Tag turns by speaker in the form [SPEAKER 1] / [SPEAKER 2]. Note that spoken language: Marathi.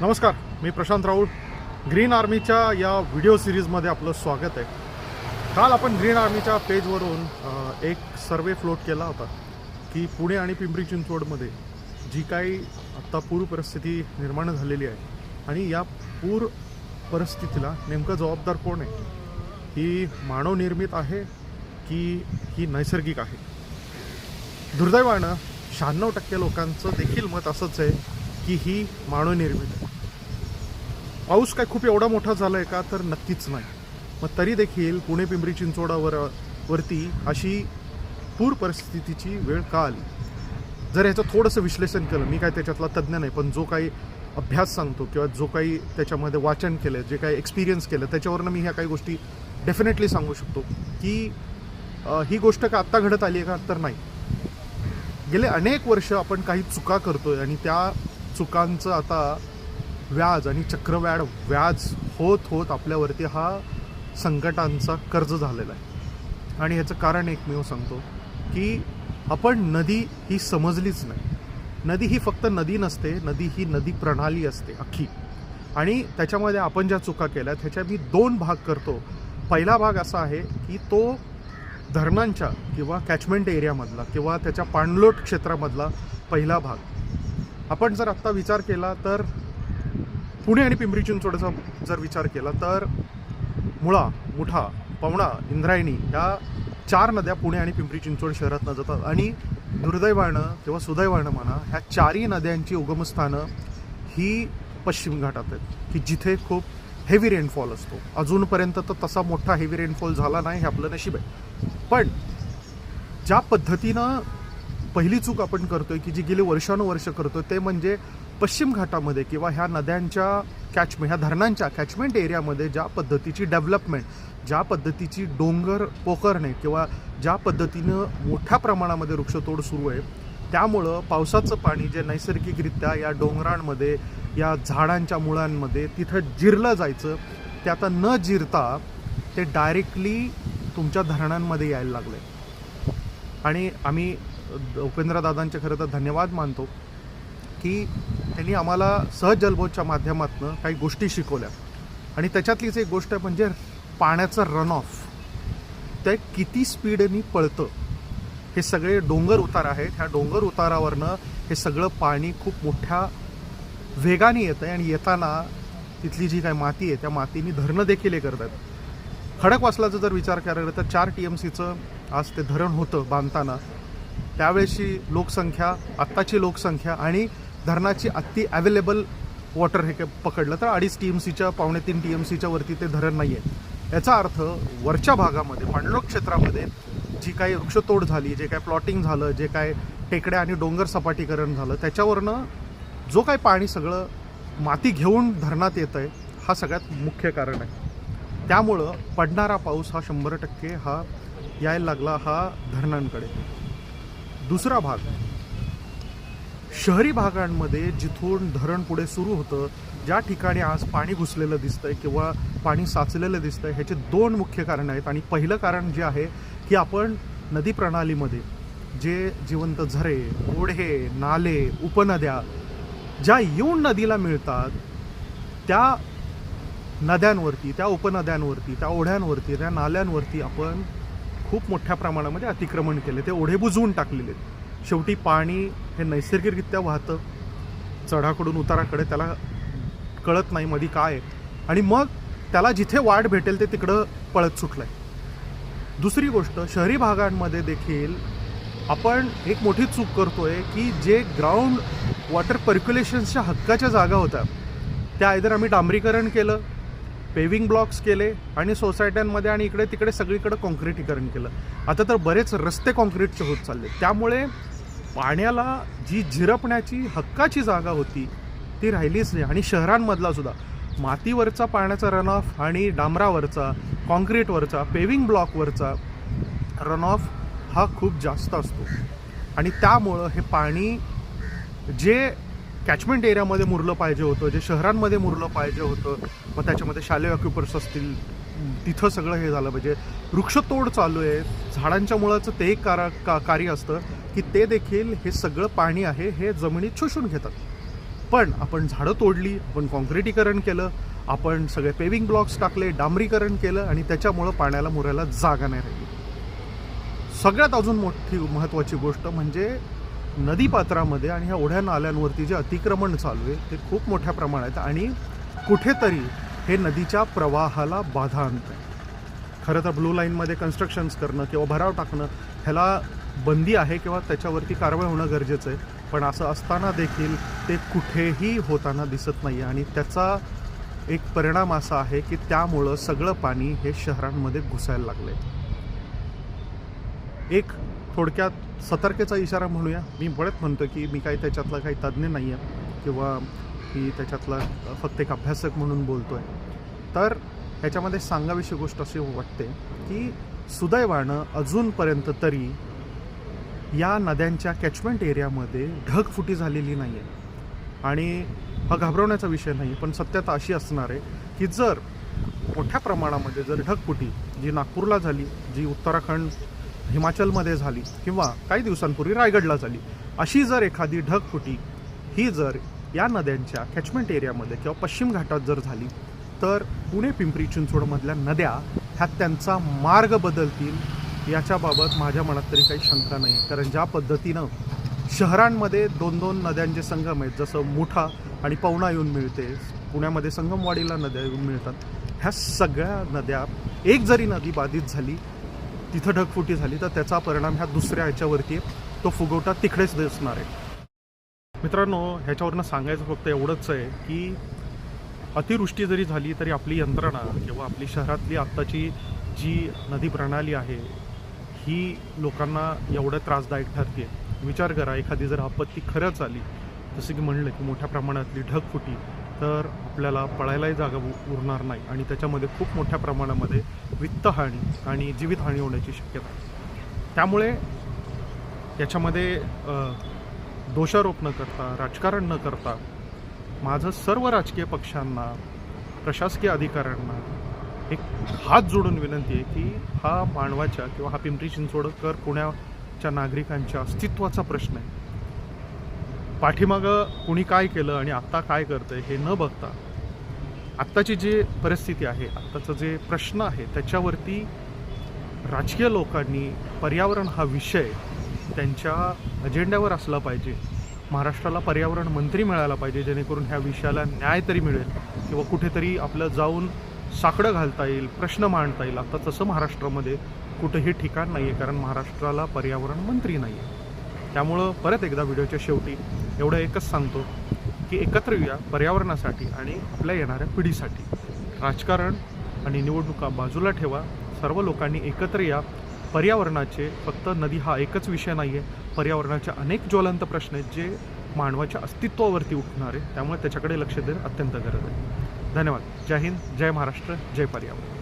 [SPEAKER 1] नमस्कार मी प्रशांत राऊळ ग्रीन आर्मीच्या या व्हिडिओ सिरीजमध्ये आपलं स्वागत आहे. काल आपण ग्रीन आर्मीच्या पेजवरून एक सर्वे फ्लोट केला होता की पुणे आणि पिंपरी चिंचवडमध्ये जी काही आत्ता पूर परिस्थिती निर्माण झालेली आहे आणि या पूर परिस्थितीला नेमकं जबाबदार कोण आहे? ही मानवनिर्मित आहे की ही नैसर्गिक आहे? दुर्दैवानं शहाण्णव टक्के लोकांचं देखील मत असंच आहे की ही मानवनिर्मित आहे. पाऊस काय खूप एवढा मोठा झाला आहे का तर नक्कीच नाही. मग तरी देखील पुणे पिंपरी चिंचवडावर वरती अशी पूर परिस्थितीची वेळ का आली? जर ह्याचं थोडंसं विश्लेषण केलं मी काय त्याच्यातला तज्ज्ञ नाही पण जो काही अभ्यास सांगतो किंवा जो काही त्याच्यामध्ये वाचन केलं जे काही एक्सपिरियन्स केलं त्याच्यावरनं मी ह्या काही गोष्टी डेफिनेटली सांगू शकतो की ही गोष्ट का आत्ता घडत आली आहे का तर नाही. गेले अनेक वर्ष आपण काही चुका करतोय आणि त्या चुकांचं आता व्याज आणि चक्रव्याड व्याज होत होत आपल्यावरती हा संकटांचा कर्ज झालेला आहे. आणि ह्याचं कारण एकमेव सांगतो की आपण नदी ही समजलीच नाही. नदी ही फक्त नदी नसते नदी ही नदी प्रणाली असते अख्खी. आणि त्याच्यामध्ये आपण ज्या चुका केल्या त्याच्या मी दोन भाग करतो. पहिला भाग असा आहे की तो धरणांच्या किंवा कॅचमेंट एरियामधला किंवा त्याच्या पाणलोट क्षेत्रामधला पहिला भाग. आपण जर आत्ता विचार केला तर पुणे आणि पिंपरी चिंचवडचा जर विचार केला तर मुळा मुठा पवणा इंद्रायणी या चार नद्या पुणे आणि पिंपरी चिंचवड शहरातनं जातात. आणि दुर्दैवानं किंवा सुदैवानं म्हणा ह्या चारही नद्यांची उगमस्थानं ही पश्चिम घाटात आहेत की जिथे खूप हेवी रेनफॉल असतो. अजूनपर्यंत तर तसा मोठा हेवी रेनफॉल झाला नाही हे आपलं नशीब आहे. पण ज्या पद्धतीनं पहिली चूक आपण करतोय की जी गेली वर्षानुवर्ष करतोय ते म्हणजे पश्चिम घाटामध्ये किंवा ह्या नद्यांच्या कॅचमेंट ह्या धरणांच्या कॅचमेंट एरियामध्ये ज्या पद्धतीची डेव्हलपमेंट ज्या पद्धतीची डोंगर पोखरणे किंवा ज्या पद्धतीनं मोठ्या प्रमाणामध्ये वृक्षतोड सुरू आहे त्यामुळं पावसाचं पाणी जे नैसर्गिकरित्या या डोंगरांमध्ये या झाडांच्या मुळांमध्ये तिथं जिरलं जायचं ते आता न जिरता ते डायरेक्टली तुमच्या धरणांमध्ये यायला लागलं आणि आम्ही उपेंद्र दादांचे खरं तर धन्यवाद मानतो की त्यांनी आम्हाला सहज जलबोधच्या माध्यमातून काही गोष्टी शिकवल्या. आणि त्याच्यातलीच एक गोष्ट म्हणजे पाण्याचं रन ऑफ ते किती स्पीडनी पळतं. हे सगळे डोंगर उतार आहेत. ह्या डोंगर उतारावरनं हे सगळं पाणी खूप मोठ्या वेगाने येतं आहे आणि येताना तिथली जी काय माती आहे त्या मातीनी धरणं देखील हे करतात. खडकवासलाचा जर विचार करायला तर चार टी एम सीचं आज ते धरण होतं बांधताना. त्यावेळेची लोकसंख्या आत्ताची लोकसंख्या आणि धरणाची अति अवेलेबल वॉटर हे काय पकडलं तर अडीच टी एम सीच्या पावणे तीन टी एम सीच्या वरती ते धरण नाही आहे याचा अर्थ वरच्या भागामध्ये पाणलोट क्षेत्रामध्ये जी काही वृक्षतोड झाली जे काय प्लॉटिंग झालं जे काय टेकड्या आणि डोंगर सपाटीकरण झालं त्याच्यावरनं जो काही पाणी सगळं माती घेऊन धरणात येतं आहे हा सगळ्यात मुख्य कारण आहे. त्यामुळं पडणारा पाऊस हा शंभर टक्के हा यायला लागला हा धरणांकडे. दुसरा भाग शहरी भागांमध्ये जिथून धरण पुढे सुरू होतं ज्या ठिकाणी आज पाणी घुसलेलं दिसतंय किंवा पाणी साचलेलं दिसतंय ह्याचे दोन मुख्य कारण आहेत. आणि पहिलं कारण जे आहे की आपण नदी प्रणालीमध्ये जे जिवंत झरे ओढे नाले उपनद्या ज्या येऊन नदीला मिळतात त्या नद्यांवरती त्या उपनद्यांवरती त्या ओढ्यांवरती त्या नाल्यांवरती आपण खूप मोठ्या प्रमाणामध्ये अतिक्रमण केले. ते ओढे बुजवून टाकलेले शेवटी पाणी हे नैसर्गिकरित्या वाहतं. चढाकडून उताराकडे त्याला कळत नाही मधी काय आहे. आणि मग त्याला जिथे वाढ भेटेल ते तिकडं पळत सुटलं आहे दुसरी गोष्ट शहरी भागांमध्ये देखील आपण एक मोठी चूक करतोय की जे ग्राउंड वॉटर पर्क्युलेशन्सच्या हक्काच्या जागा होत्या. त्या आयदर आम्ही डांबरीकरण केलं पेविंग ब्लॉक्स केले आणि सोसायट्यांमध्ये आणि इकडे तिकडे सगळीकडे कॉन्क्रिटीकरण केलं. आता तर बरेच रस्ते कॉन्क्रीटचे होत चालले त्यामुळे पाण्याला जी झिरपण्याची हक्काची जागा होती ती राहिलीच नाही. आणि शहरांमधला सुद्धा. मातीवरचा पाण्याचा रन ऑफ आणि डांबरावरचा कॉन्क्रीटवरचा पेविंग ब्लॉकवरचा रन ऑफ हा खूप जास्त असतो. आणि त्यामुळं हे पाणी जे कॅचमेंट एरियामध्ये मुरलं पाहिजे होतं जे शहरांमध्ये मुरलं पाहिजे होतं मग त्याच्यामध्ये शालेय ऑक्युपर्स असतील तिथं सगळं हे झालं पाहिजे. वृक्षतोड चालू आहे. झाडांच्या मुळाचं ते एक कारा का कार्य असतं. की ते देखील हे सगळं पाणी आहे हे जमिनीत शोषून घेतात. पण आपण झाडं तोडली आपण कॉन्क्रिटीकरण केलं आपण सगळे पेविंग ब्लॉक्स टाकले डांबरीकरण केलं आणि त्याच्यामुळं पाण्याला मुरायला जागा नाही राहिली. सगळ्यात अजून मोठी महत्त्वाची गोष्ट म्हणजे नदीपात्रामध्ये आणि ह्या ओढ्या नाल्यांवरती जे अतिक्रमण चालू आहे ते खूप मोठ्या प्रमाणात आणि कुठेतरी हे नदीच्या प्रवाहाला बाधा आणतं आहे खरं तर ब्लू लाईनमध्ये कन्स्ट्रक्शन्स करणं किंवा भराव टाकणं ह्याला बंदी आहे किंवा त्याच्यावरती कारवाई होणं गरजेचं आहे पण असं असताना देखील ते कुठेही होताना दिसत नाही आणि त्याचा एक परिणाम असा आहे की त्यामुळं सगळं पाणी हे शहरांमध्ये घुसायला लागलं आहे एक थोडक्यात सतर्केचा इशारा म्हणूया. मी बळत म्हणतो की मी काही त्याच्यातला काही तज्ज्ञ नाही आहे किंवा मी त्याच्यातला फक्त एक अभ्यासक म्हणून बोलतो आहे तर ह्याच्यामध्ये सांगावीशी गोष्ट अशी वाटते की सुदैवानं अजूनपर्यंत तरी या नद्यांच्या कॅचमेंट एरियामध्ये ढगफुटी झालेली नाही आहे आणि हा घाबरवण्याचा विषय नाही पण सत्यता अशी असणार आहे की जर मोठ्या प्रमाणामध्ये जर ढगफुटी जी नागपूरला झाली जी उत्तराखंड हिमाचलमध्ये झाली किंवा काही दिवसांपूर्वी रायगडला झाली अशी जर एखादी ढगफुटी ही जर या नद्यांच्या कॅचमेंट एरियामध्ये किंवा पश्चिम घाटात जर झाली तर पुणे पिंपरी चिंचवडमधल्या नद्या ह्या त्यांचा मार्ग बदलतील याच्याबाबत माझ्या मनात तरी काही शंका नाही आहे कारण ज्या पद्धतीनं शहरांमध्ये दोन दोन नद्यांचे संगम आहेत जसं मुठा आणि पवना येऊन मिळते पुण्यामध्ये संगमवाडीला नद्या येऊन मिळतात ह्या सगळ्या नद्या एक जरी नदी बाधित झाली तिथं ढगफुटी झाली तर त्याचा परिणाम ह्या दुसऱ्या ह्याच्यावरती आहे. तो फुगवटा तिकडेच दिसणार आहे मित्रांनो ह्याच्यावरनं सांगायचं फक्त एवढंच आहे की अतिवृष्टी जरी झाली तरी आपली यंत्रणा किंवा आपली शहरातली आत्ताची जी नदी प्रणाली आहे ही लोकांना एवढं त्रासदायक ठरते विचार करा एखादी जर आपत्ती खरंच आली जसं की म्हणलं की मोठ्या प्रमाणातली ढगफुटी तर आपल्याला पळायलाही जागा उ- उरणार नाही आणि त्याच्यामध्ये खूप मोठ्या प्रमाणामध्ये वित्तहानी आणि जीवितहानी होण्याची शक्यता त्यामुळे याच्यामध्ये दोषारोप न करता राजकारण न करता माझं सर्व राजकीय पक्षांना प्रशासकीय अधिकाऱ्यांना एक हात जोडून विनंती आहे की हा मानवाच्या किंवा हा पिंपरी चिंचवडकर पुण्याच्या नागरिकांच्या अस्तित्वाचा प्रश्न आहे. पाठीमागं कुणी काय केलं आणि आत्ता काय करतंय हे न बघता आत्ताची जी परिस्थिती आहे आत्ताचं जे प्रश्न आहे त्याच्यावरती राजकीय लोकांनी पर्यावरण हा विषय त्यांच्या अजेंड्यावर असला पाहिजे. महाराष्ट्राला पर्यावरण मंत्री मिळायला पाहिजे जेणेकरून ह्या विषयाला न्याय तरी मिळेल किंवा कुठेतरी आपलं जाऊन साकडं घालता येईल प्रश्न मांडता येईल. आता तसं महाराष्ट्रामध्ये कुठंही ठिकाण नाही आहे कारण महाराष्ट्राला पर्यावरण मंत्री नाही आहे त्यामुळं परत एकदा व्हिडिओच्या शेवटी एवढं एकच सांगतो की एकत्र येऊया पर्यावरणासाठी आणि आपल्या येणाऱ्या पिढीसाठी. राजकारण आणि निवडणुका बाजूला ठेवा. सर्व लोकांनी एकत्र या. पर्यावरणाचे फक्त नदी हा एकच विषय नाही आहे पर्यावरणाचे अनेक ज्वलंत प्रश्न आहेत जे मानवाच्या अस्तित्वावरती उठणार आहे त्यामुळे त्याच्याकडे लक्ष देणं अत्यंत गरज आहे. धन्यवाद. जय हिंद जय महाराष्ट्र जय पर्यावरण.